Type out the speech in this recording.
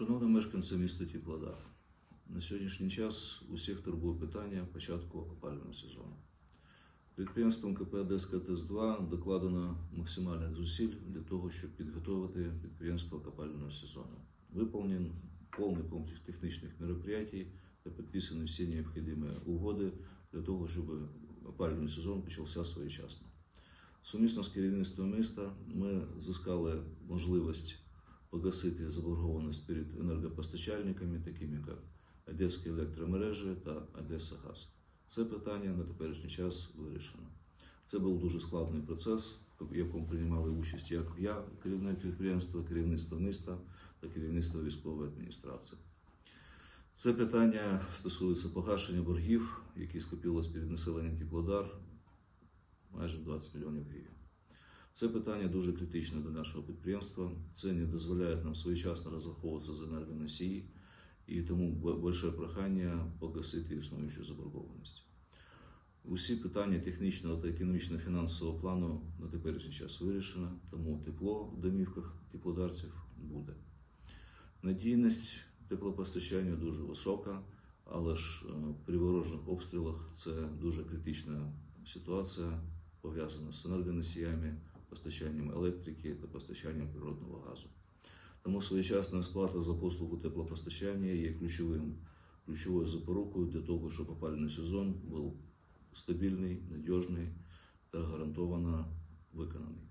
Шановні мешканці міста Теплодар, на сьогоднішній час усіх турбує питання початку опалювального сезону. Підприємством КП «Одеська ТЕС-2 докладено максимальних зусиль для того, щоб підготувати підприємство к опалювальному сезону. Выполнен повний комплекс технічних мероприятий та підписані всі необхідні угоди для того, щоб опалювальний сезон почався своєчасно. Сумісно з керівництвом міста ми зіскали можливість погасити заборгованість перед енергопостачальниками, такими як Одеські електромережі та Одеса Газ. Це питання на теперішній час вирішено. Це був дуже складний процес, в якому приймали участь як я, керівник підприємства, керівництво міста та керівництво військової адміністрації. Це питання стосується погашення боргів, які скопилось перед населенням Теплодар майже 20 мільйонів гривень. Це питання дуже критичне для нашого підприємства. Це не дозволяє нам своєчасно розраховуватися за енергоносії, і тому велике прохання погасити існуючу заборгованість. Усі питання технічного та економічно-фінансового плану на теперішній час вирішено, тому тепло в домівках теплодарців буде. Надійність теплопостачання дуже висока, але ж е, при ворожих обстрілах це дуже критична ситуація, пов'язана з енергоносіями, постачанням електрики та постачанням природного газу. Тому своєчасна сплата за послугу теплопостачання є ключовим, ключовою запорукою для того, щоб опалювальний сезон був стабільний, надіжний та гарантовано виконаний.